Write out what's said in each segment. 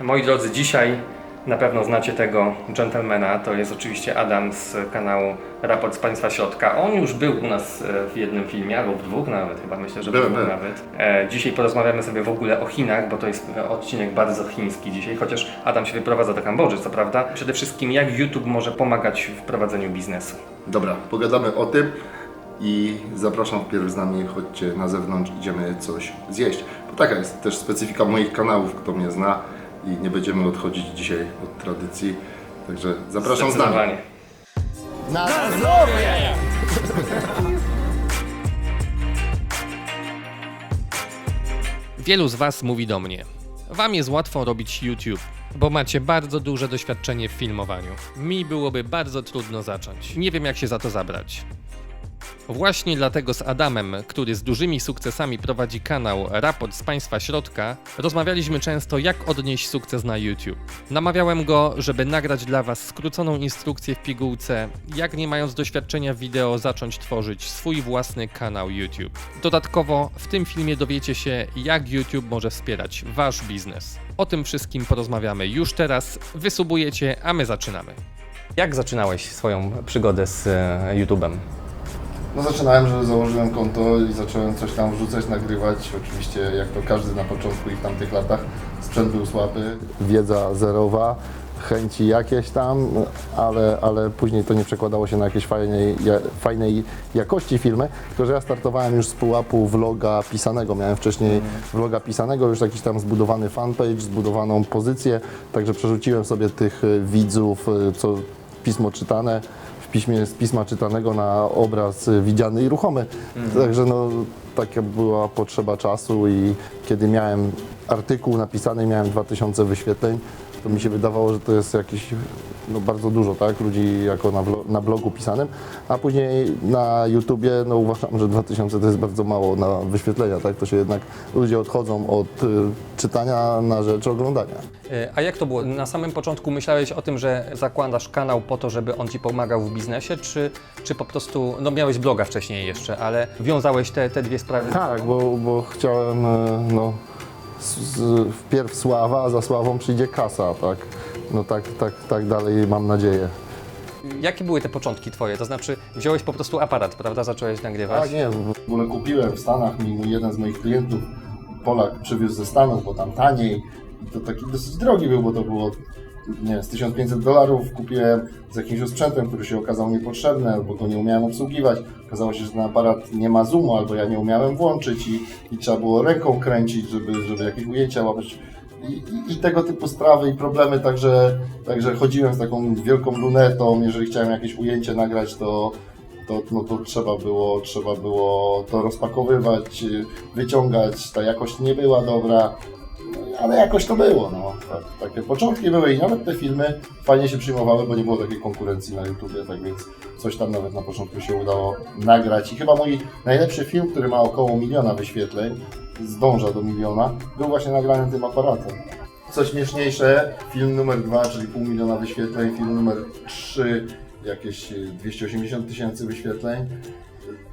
Moi drodzy, dzisiaj na pewno znacie tego gentlemana. To jest oczywiście Adam z kanału Raport z Państwa Środka. On już był u nas e, w jednym filmie, albo w dwóch nawet, chyba myślę, że byłem. nawet. E, Dzisiaj porozmawiamy sobie w ogóle o Chinach, bo to jest e, odcinek bardzo chiński dzisiaj, chociaż Adam się wyprowadza do Kambodży, co prawda. Przede wszystkim jak YouTube może pomagać w prowadzeniu biznesu. Dobra, pogadamy o tym i zapraszam wpierw z nami, chodźcie na zewnątrz, idziemy coś zjeść. Bo taka jest też specyfika moich kanałów, kto mnie zna i nie będziemy odchodzić dzisiaj od tradycji. Także zapraszam z nami. Zdecydowanie. Na Wielu z Was mówi do mnie: Wam jest łatwo robić YouTube, bo macie bardzo duże doświadczenie w filmowaniu. Mi byłoby bardzo trudno zacząć. Nie wiem, jak się za to zabrać. Właśnie dlatego z Adamem, który z dużymi sukcesami prowadzi kanał Raport z Państwa Środka, rozmawialiśmy często, jak odnieść sukces na YouTube. Namawiałem go, żeby nagrać dla Was skróconą instrukcję w pigułce, jak nie mając doświadczenia wideo zacząć tworzyć swój własny kanał YouTube. Dodatkowo w tym filmie dowiecie się, jak YouTube może wspierać Wasz biznes. O tym wszystkim porozmawiamy już teraz. Wysubujecie, a my zaczynamy. Jak zaczynałeś swoją przygodę z e, YouTube'em? No zaczynałem, że założyłem konto i zacząłem coś tam wrzucać, nagrywać. Oczywiście jak to każdy na początku i w tamtych latach sprzęt był słaby. Wiedza zerowa, chęci jakieś tam, ale, ale później to nie przekładało się na jakieś fajnej, fajnej jakości filmy. Tylko, że ja startowałem już z pułapu vloga pisanego. Miałem wcześniej vloga pisanego, już jakiś tam zbudowany fanpage, zbudowaną pozycję. Także przerzuciłem sobie tych widzów, co pismo czytane piśmie z pisma czytanego na obraz y, widziany i ruchomy. Także no, taka była potrzeba czasu i kiedy miałem artykuł napisany, miałem 2000 wyświetleń, to mi się wydawało, że to jest jakieś no, bardzo dużo, tak, ludzi jako na, na blogu pisanym, a później na YouTubie, no uważam, że 2000 to jest bardzo mało na wyświetlenia, tak, to się jednak ludzie odchodzą od y, czytania na rzecz oglądania. E, A jak to było? Na samym początku myślałeś o tym, że zakładasz kanał po to, żeby on ci pomagał w biznesie, czy, czy po prostu, no miałeś bloga wcześniej jeszcze, ale wiązałeś te, te dwie sprawy? Tak, bo, bo chciałem, e, no, wpierw sława, a za sławą przyjdzie kasa, tak? No tak, tak, tak dalej mam nadzieję. Jakie były te początki twoje? To znaczy, wziąłeś po prostu aparat, prawda? Zacząłeś nagrywać? Tak, nie, w ogóle kupiłem w Stanach, mi mój jeden z moich klientów, Polak, przywiózł ze Stanów, bo tam taniej i to taki dosyć drogi był, bo to było, nie z 1500 dolarów kupiłem z jakimś sprzętem, który się okazał niepotrzebny, albo go nie umiałem obsługiwać. Okazało się, że ten aparat nie ma zoomu, albo ja nie umiałem włączyć i, i trzeba było ręką kręcić, żeby, żeby jakieś ujęcia łapać. I, i, I tego typu sprawy i problemy, także, także chodziłem z taką wielką lunetą, jeżeli chciałem jakieś ujęcie nagrać, to, to, no to trzeba było, trzeba było to rozpakowywać, wyciągać, ta jakość nie była dobra, ale jakoś to było, no. Tak, takie początki były i nawet te filmy fajnie się przyjmowały, bo nie było takiej konkurencji na YouTubie, tak więc coś tam nawet na początku się udało nagrać i chyba mój najlepszy film, który ma około miliona wyświetleń, zdąża do miliona, był właśnie nagrany tym aparatem. Co śmieszniejsze, film numer dwa, czyli pół miliona wyświetleń, film numer trzy, jakieś y, 280 tysięcy wyświetleń.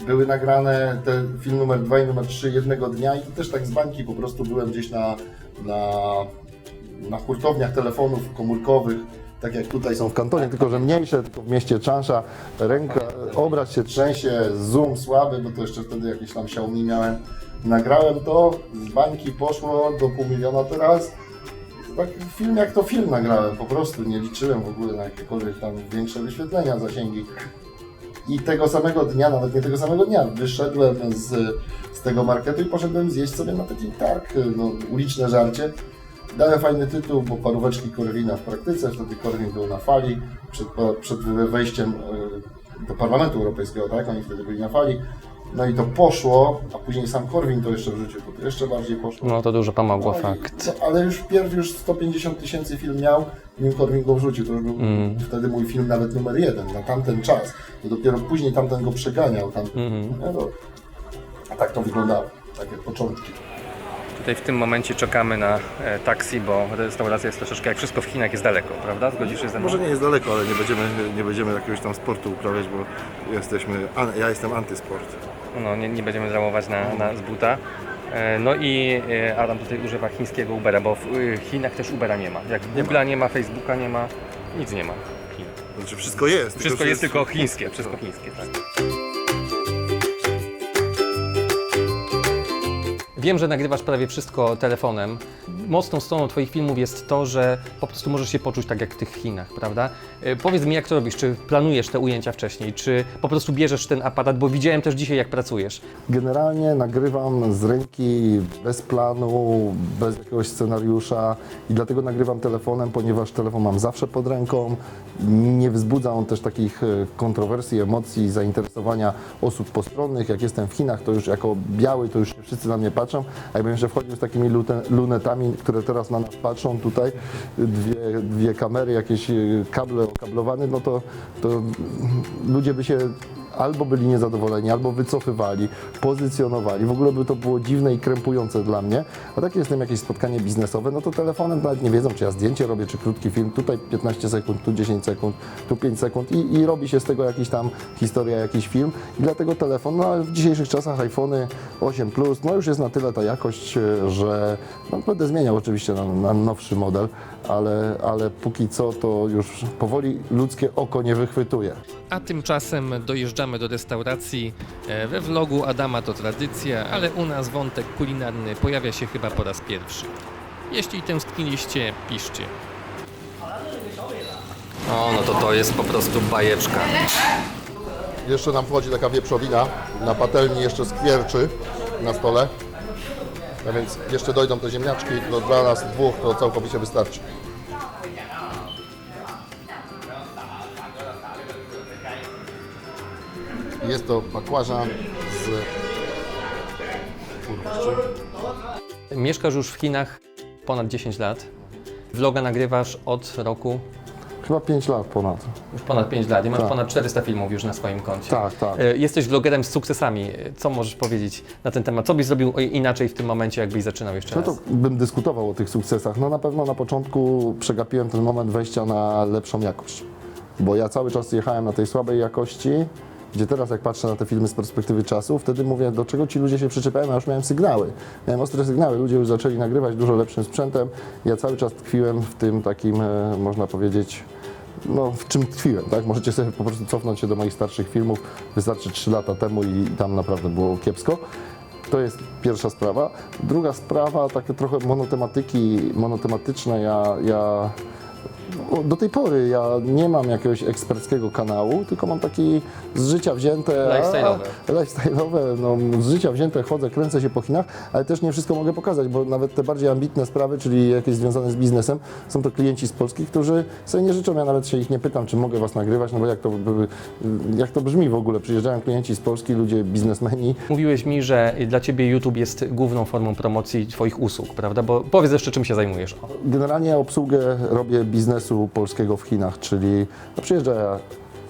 Były nagrane te film numer 2 i numer 3 jednego dnia i też tak z bańki po prostu byłem gdzieś na, na, na hurtowniach telefonów komórkowych, tak jak tutaj są w kantonie, tylko że mniejsze, tylko w mieście Czansza, ręka, obraz się trzęsie, zoom słaby, bo to jeszcze wtedy jakieś tam Xiaomi miałem. Nagrałem to, z bańki poszło do pół miliona teraz. Tak film jak to film nagrałem, po prostu nie liczyłem w ogóle na jakiekolwiek tam większe wyświetlenia, zasięgi. I tego samego dnia, nawet nie tego samego dnia, wyszedłem z, z tego marketu i poszedłem zjeść sobie na taki targ, no, uliczne żarcie. Dałem fajny tytuł, bo paróweczki Korwina w praktyce, wtedy Korwin był na fali, przed, przed wejściem e, do Parlamentu Europejskiego, tak, oni wtedy byli na fali. No i to poszło, a później sam Korwin to jeszcze wrzucił, to, to jeszcze bardziej poszło. No to dużo pomogło, No i- fakt. no, ale już wpierw już 150 tysięcy film miał, nim Korwin go wrzucił. To już był Mm. wtedy mój film nawet numer jeden na tamten czas. To dopiero później tamten go przeganiał. Tamten, Mhm. no, to, a tak to wyglądało, takie początki. Tutaj w tym momencie czekamy na e, taksi, bo restauracja jest troszeczkę, jak wszystko w Chinach jest daleko, prawda? Zgodzisz się ze mną? Może nie jest daleko, ale nie będziemy, nie będziemy jakiegoś tam sportu uprawiać, bo jesteśmy, an- ja jestem antysport. No, nie, nie będziemy żałować na, na z buta. E, No i e, Adam tutaj używa chińskiego Ubera, bo w y, Chinach też Ubera nie ma. Jak Google'a nie ma, Facebooka nie ma, nic nie ma. w Chinach. Znaczy wszystko jest. Wszystko że jest tylko chińskie, wszystko chińskie, tak. Wiem, że nagrywasz prawie wszystko telefonem. Mocną stroną Twoich filmów jest to, że po prostu możesz się poczuć tak jak w tych Chinach, prawda? E, Powiedz mi, jak to robisz? Czy planujesz te ujęcia wcześniej? Czy po prostu bierzesz ten aparat? Bo widziałem też dzisiaj, jak pracujesz. Generalnie nagrywam z ręki, bez planu, bez jakiegoś scenariusza i dlatego nagrywam telefonem, ponieważ telefon mam zawsze pod ręką. Nie wzbudza on też takich e, kontrowersji, emocji, zainteresowania osób postronnych. Jak jestem w Chinach, to już jako biały, to już wszyscy na mnie patrzą, a jakbym jeszcze wchodził z takimi lunetami, które teraz na nas patrzą, tutaj dwie, dwie kamery, jakieś e, kable okablowane, no to, to ludzie by się albo byli niezadowoleni, albo wycofywali, pozycjonowali. W ogóle by to było dziwne i krępujące dla mnie. A tak jestem jakieś spotkanie biznesowe, no to telefonem nawet nie wiedzą, czy ja zdjęcie robię, czy krótki film. Tutaj 15 sekund, tu 10 sekund, tu 5 sekund i, i robi się z tego jakiś tam historia, jakiś film. I dlatego telefon, no ale w dzisiejszych czasach iPhony 8 Plus, no już jest na tyle ta jakość, e, że no, będę zmieniał oczywiście na, na nowszy model, ale, ale póki co to już powoli ludzkie oko nie wychwytuje. A tymczasem dojeżdżamy do restauracji. E, We vlogu Adama to tradycja, ale u nas wątek kulinarny pojawia się chyba po raz pierwszy. Jeśli tęskniliście, piszcie. O, no to to jest po prostu bajeczka. Jeszcze nam wchodzi taka wieprzowina, na patelni jeszcze skwierczy na stole. A więc jeszcze dojdą te ziemniaczki, to dla nas dwóch to całkowicie wystarczy. Jest to bakłażan z... Kurwa? Mieszkasz już w Chinach ponad 10 lat. Vloga nagrywasz od roku Chyba 5 lat ponad. już ponad 5 lat i masz Tak. ponad 400 filmów już na swoim koncie. Tak, tak. E, Jesteś vlogerem z sukcesami. Co możesz powiedzieć na ten temat? Co byś zrobił inaczej w tym momencie, jakbyś zaczynał jeszcze No raz? to bym dyskutował o tych sukcesach. No na pewno na początku przegapiłem ten moment wejścia na lepszą jakość. Bo ja cały czas jechałem na tej słabej jakości, gdzie teraz jak patrzę na te filmy z perspektywy czasu, wtedy mówię, do czego ci ludzie się przyczepiają, ja już miałem sygnały. Miałem ostre sygnały, ludzie już zaczęli nagrywać dużo lepszym sprzętem. Ja cały czas tkwiłem w tym takim, e, można powiedzieć, no, w czym tkwiłem, tak? Możecie sobie po prostu cofnąć się do moich starszych filmów, wystarczy 3 lata temu i tam naprawdę było kiepsko. To jest pierwsza sprawa. Druga sprawa, takie trochę monotematyki, monotematyczne. Ja, ja do tej pory ja nie mam jakiegoś eksperckiego kanału, tylko mam taki z życia wzięte. a- Lifestyle'owe. Lifestyle'owe, no z życia wzięte, chodzę, kręcę się po Chinach, ale też nie wszystko mogę pokazać, bo nawet te bardziej ambitne sprawy, czyli jakieś związane z biznesem, są to klienci z Polski, którzy sobie nie życzą, ja nawet się ich nie pytam, czy mogę was nagrywać, no bo jak to, jak to brzmi w ogóle, przyjeżdżają klienci z Polski, ludzie biznesmeni, Mówiłeś mi, że dla Ciebie YouTube jest główną formą promocji Twoich usług, prawda? Bo powiedz jeszcze, czym się zajmujesz. Generalnie obsługę robię biznesu polskiego w Chinach, czyli no przyjeżdża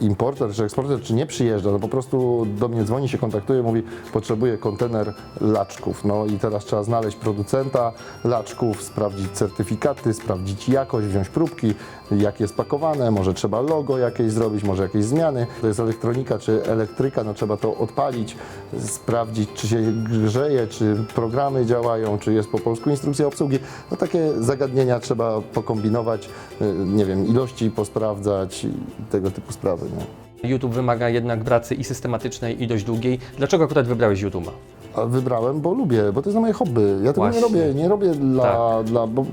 importer czy eksporter, czy nie przyjeżdża, no po prostu do mnie dzwoni, się kontaktuje, mówi potrzebuję kontener laczków. No i teraz trzeba znaleźć producenta laczków, sprawdzić certyfikaty, sprawdzić jakość, wziąć próbki, jak jest pakowane, może trzeba logo jakieś zrobić, może jakieś zmiany. To jest elektronika czy elektryka, no trzeba to odpalić, sprawdzić czy się grzeje, czy programy działają, czy jest po polsku instrukcja obsługi. No takie zagadnienia trzeba pokombinować, y, nie wiem, ilości posprawdzać tego typu sprawy. Nie? YouTube wymaga jednak pracy i systematycznej, i dość długiej. Dlaczego akurat wybrałeś YouTube'a? Wybrałem, bo lubię, bo to jest moje hobby. Ja tego Właśnie. Tak. nie robię, nie robię dla, dla bo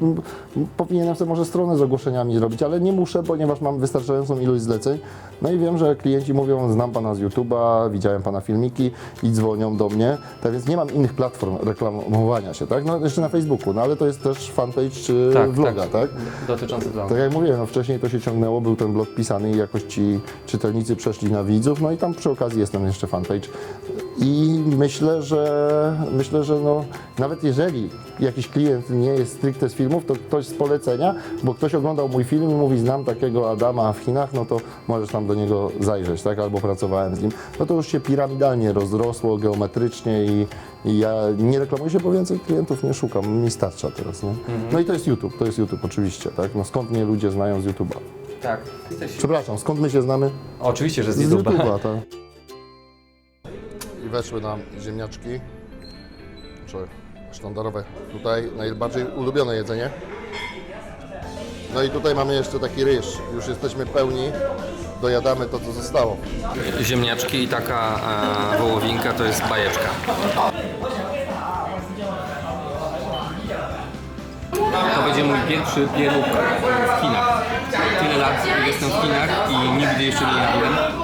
powinienem sobie może stronę z ogłoszeniami zrobić, ale nie muszę, ponieważ mam wystarczającą ilość zleceń. No i wiem, że klienci mówią, znam Pana z YouTube'a, widziałem Pana filmiki i dzwonią do mnie. Tak więc nie mam innych platform reklamowania się, tak? No jeszcze na Facebooku, no ale to jest też fanpage czy vloga, tak? Dotyczący vloga. Tak jak mówiłem, no wcześniej to się ciągnęło, był ten blog pisany i jakoś ci czytelnicy przeszli na widzów, no i tam przy okazji jest ten jeszcze fanpage. I myślę, że myślę, że no, nawet jeżeli jakiś klient nie jest stricte z filmów, to ktoś z polecenia, bo ktoś oglądał mój film i mówi, znam takiego Adama w Chinach, no to możesz tam do niego zajrzeć, tak? Albo pracowałem z nim. No to już się piramidalnie rozrosło, geometrycznie i, i ja nie reklamuję się, bo więcej klientów nie szukam, mi starcza teraz, nie? No i to jest YouTube, to jest YouTube oczywiście, tak? No skąd mnie ludzie znają z YouTube'a? Tak. Jesteś... Przepraszam, skąd my się znamy? Oczywiście, że z Z YouTube'a. YouTube'a, tak. Weszły nam ziemniaczki. Czy sztandarowe. Tutaj najbardziej ulubione jedzenie. No i tutaj mamy jeszcze taki ryż. Już jesteśmy pełni. Dojadamy to, co zostało. Ziemniaczki i taka e, wołowinka to jest bajeczka. To będzie mój pierwszy pieróg w Chinach. Tyle lat jestem w Chinach i nigdy jeszcze nie jadłem.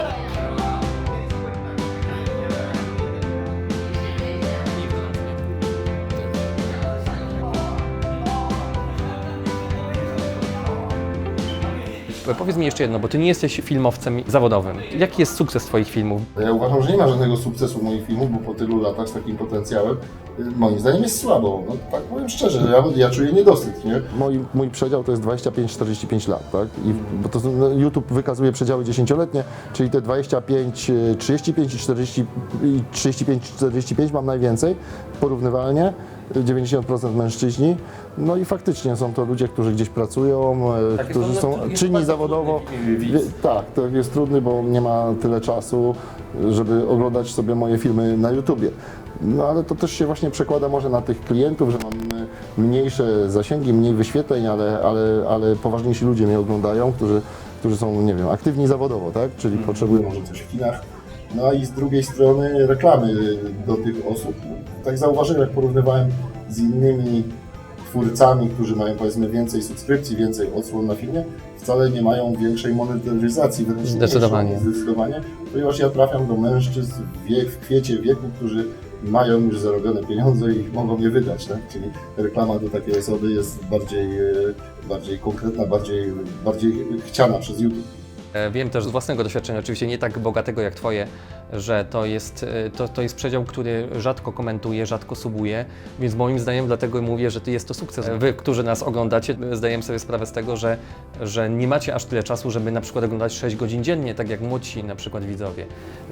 Powiedz mi jeszcze jedno, bo ty nie jesteś filmowcem zawodowym. Jaki jest sukces twoich filmów? Ja uważam, że nie ma żadnego sukcesu moich filmów, bo po tylu latach z takim potencjałem, y, moim zdaniem jest słabo. No, tak powiem szczerze, ja, ja czuję niedosyt. Nie? Mój, mój przedział to jest 25-45 lat, tak? I, bo to, no, YouTube wykazuje przedziały dziesięcioletnie, czyli te 25, y, 35 i 40, i 35-45 mam najwięcej, porównywalnie. 90% mężczyźni. No i faktycznie są to ludzie, którzy gdzieś pracują, e, którzy są czynni zawodowo. Wie- Tak, to jest trudny, bo nie ma tyle czasu, żeby oglądać sobie moje filmy na YouTubie. No ale to też się właśnie przekłada może na tych klientów, że mam e, mniejsze zasięgi, mniej wyświetleń, ale, ale, ale poważniejsi ludzie mnie oglądają, którzy, którzy są, nie wiem, aktywni zawodowo, tak? Czyli potrzebują może coś w kinach. No i z drugiej strony reklamy do tych osób. Tak zauważyłem, jak porównywałem z innymi twórcami, którzy mają powiedzmy więcej subskrypcji, więcej odsłon na filmie, wcale nie mają większej monetyzacji. Zdecydowanie. Zdecydowanie. Ponieważ ja trafiam do mężczyzn w, wiek, w kwiecie wieku, którzy mają już zarobione pieniądze i mogą je wydać, tak? Czyli reklama do takiej osoby jest bardziej, e, bardziej konkretna, bardziej, bardziej chciana przez YouTube. E, Wiem też z własnego doświadczenia, oczywiście nie tak bogatego jak Twoje, że to jest, e, to, to jest przedział, który rzadko komentuje, rzadko subuje, więc moim zdaniem dlatego mówię, że jest to sukces. Wy, którzy nas oglądacie, zdajemy sobie sprawę z tego, że, że nie macie aż tyle czasu, żeby na przykład oglądać 6 godzin dziennie, tak jak młodsi na przykład widzowie,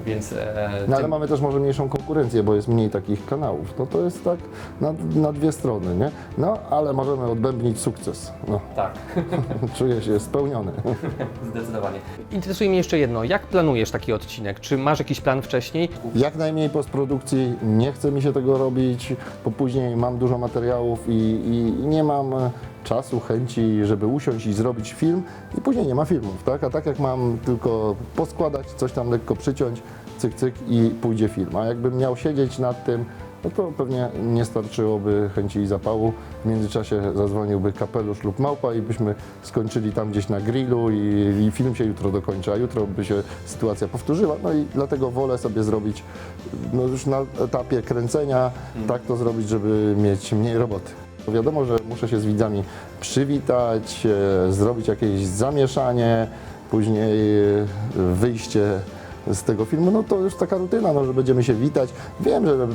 więc... e, No ale tym- mamy też może mniejszą konkurencję, bo jest mniej takich kanałów. No to jest tak na, na dwie strony, nie? No ale możemy odbębnić sukces. No, Tak. czuję się spełniony. Zdecydowanie. Interesuje mnie jeszcze jedno, jak planujesz taki odcinek? Czy masz jakiś wcześniej? Jak najmniej postprodukcji, nie chce mi się tego robić, bo później mam dużo materiałów i, i, i nie mam e, czasu, chęci, żeby usiąść i zrobić film i później nie ma filmów, tak? A tak jak mam tylko poskładać, coś tam lekko przyciąć, cyk, cyk i pójdzie film. A jakbym miał siedzieć nad tym, no to pewnie nie starczyłoby chęci i zapału. W międzyczasie zadzwoniłby kapelusz lub małpa i byśmy skończyli tam gdzieś na grillu i, i film się jutro dokończy, a jutro by się sytuacja powtórzyła. No i dlatego wolę sobie zrobić no już na etapie kręcenia tak to zrobić, żeby mieć mniej roboty. Bo Wiadomo, że muszę się z widzami przywitać, e, zrobić jakieś zamieszanie, później e, wyjście z tego filmu, no to już taka rutyna, no, że będziemy się witać. Wiem, że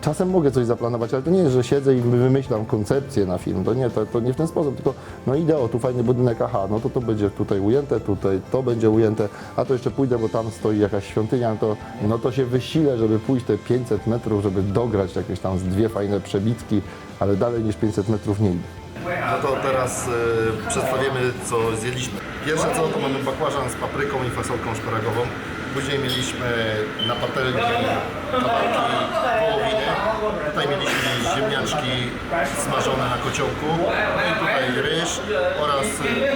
czasem mogę coś zaplanować, ale to nie jest, że siedzę i wymyślam koncepcję na film. To nie, to, to nie w ten sposób, tylko no idę, o tu fajny budynek, aha, no to to będzie tutaj ujęte, tutaj to będzie ujęte, a to jeszcze pójdę, bo tam stoi jakaś świątynia, no to, no to się wysilę, żeby pójść te 500 metrów, żeby dograć jakieś tam z dwie fajne przebitki, ale dalej niż 500 metrów nie idę. No to teraz e, przedstawimy co zjedliśmy. Pierwsze co to mamy bakłażan z papryką i fasolką szparagową. Później mieliśmy na patelni kawałki wołowiny. Tutaj mieliśmy ziemniaczki smażone na kociołku. No i tutaj ryż oraz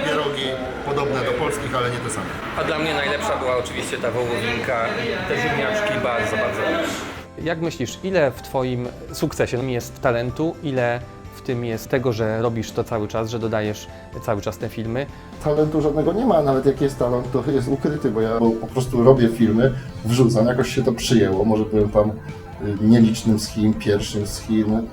pierogi podobne do polskich, ale nie te same. A dla mnie najlepsza była oczywiście ta wołowinka, te ziemniaczki, bardzo, bardzo dobre. Jak myślisz, ile w Twoim sukcesie jest talentu, ile w tym jest tego, że robisz to cały czas, że dodajesz cały czas te filmy? Talentu żadnego nie ma, nawet jak jest talent, to jest ukryty, bo ja po prostu robię filmy, wrzucam, jakoś się to przyjęło, może byłem tam nielicznym z Chin, pierwszym z Chin,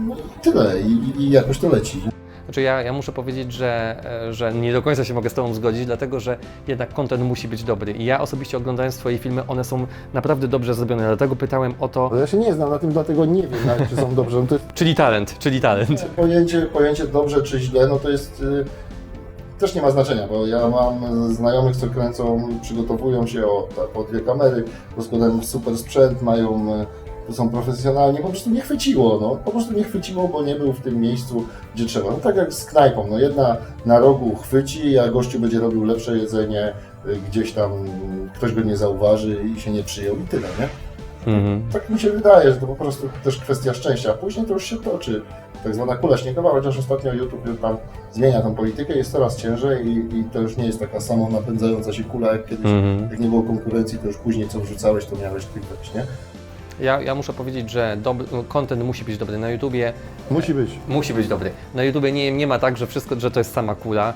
no i tyle i, i jakoś to leci. Znaczy ja, ja muszę powiedzieć, że, że nie do końca się mogę z Tobą zgodzić, dlatego że jednak content musi być dobry. I ja osobiście oglądając Twoje filmy, one są naprawdę dobrze zrobione, dlatego pytałem o to, Bo ja się nie znam na tym, dlatego nie wiem, nawet, czy są dobrze. No to jest czyli talent, czyli talent. pojęcie, pojęcie dobrze czy źle, no to jest y, też nie ma znaczenia, bo ja mam znajomych, co kręcą, przygotowują się o, tak, o dwie kamery, rozkładają super sprzęt, mają, y, są profesjonalni, po prostu nie chwyciło, no, po prostu nie chwyciło, bo nie był w tym miejscu, gdzie trzeba. No tak jak z knajpą, no jedna na rogu chwyci, a gościu będzie robił lepsze jedzenie, y, gdzieś tam ktoś go nie zauważy i się nie przyjął i tyle, nie? Tak mi się wydaje, że to po prostu też kwestia szczęścia, a później to już się toczy. Tak zwana kula śniegowa, chociaż ostatnio YouTube tam zmienia tą politykę, jest coraz ciężej i, i to już nie jest taka samo napędzająca się kula jak kiedyś. Jak nie było konkurencji, to już później co wrzucałeś, to miałeś klikać, nie? Ja, ja muszę powiedzieć, że dobry, content musi być dobry na YouTubie. Musi być. Musi być dobry. Na YouTubie nie, nie ma tak, że wszystko, że to jest sama kula.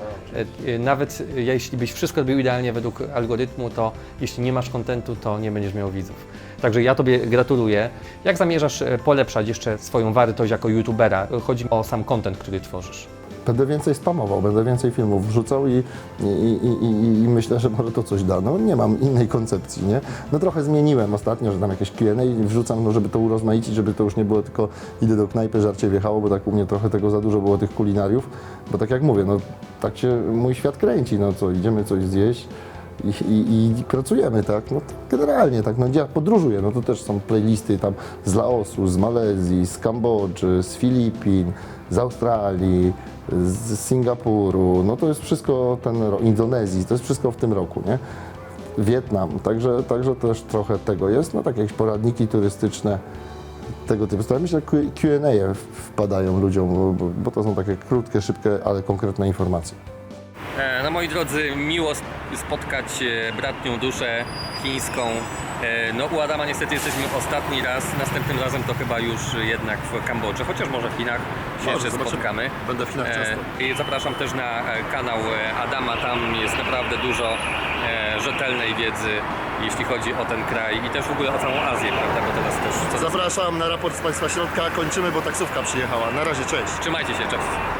E, e, Nawet e, jeśli byś wszystko robił idealnie według algorytmu, to jeśli nie masz kontentu, to nie będziesz miał widzów. Także ja Tobie gratuluję. Jak zamierzasz e, polepszać jeszcze swoją wartość jako YouTubera? Chodzi o sam content, który tworzysz. Będę więcej spamował, będę więcej filmów wrzucał i, i, i, i, i myślę, że może to coś da. No nie mam innej koncepcji, nie? No trochę zmieniłem ostatnio, że tam jakieś Q&A wrzucam, no żeby to urozmaicić, żeby to już nie było tylko idę do knajpy, żarcie wjechało, bo tak u mnie trochę tego za dużo było tych kulinariów, bo tak jak mówię, no tak się mój świat kręci, no co, idziemy coś zjeść, i, i, i pracujemy, tak? No generalnie, tak, no ja podróżuję, no to też są playlisty tam z Laosu, z Malezji, z Kambodży, z Filipin, z Australii, z Singapuru, no to jest wszystko ten Indonezji, to jest wszystko w tym roku, nie? Wietnam, także, także też trochę tego jest, no takie jakieś poradniki turystyczne, tego typu sprawy. Myślę, że Q&A wpadają ludziom, bo, bo to są takie krótkie, szybkie, ale konkretne informacje. No moi drodzy, miło sp- spotkać e, bratnią duszę chińską. E, No u Adama niestety jesteśmy ostatni raz, następnym razem to chyba już jednak w Kambodży, chociaż może w Chinach się Może, jeszcze spotkamy. Będę w Chinach często. I zapraszam też na kanał Adama, tam jest naprawdę dużo rzetelnej wiedzy, jeśli chodzi o ten kraj i też w ogóle o całą Azję, prawda, bo teraz też... Zapraszam na raport z Państwa Środka. Kończymy, bo taksówka przyjechała. Na razie, cześć. Trzymajcie się, cześć!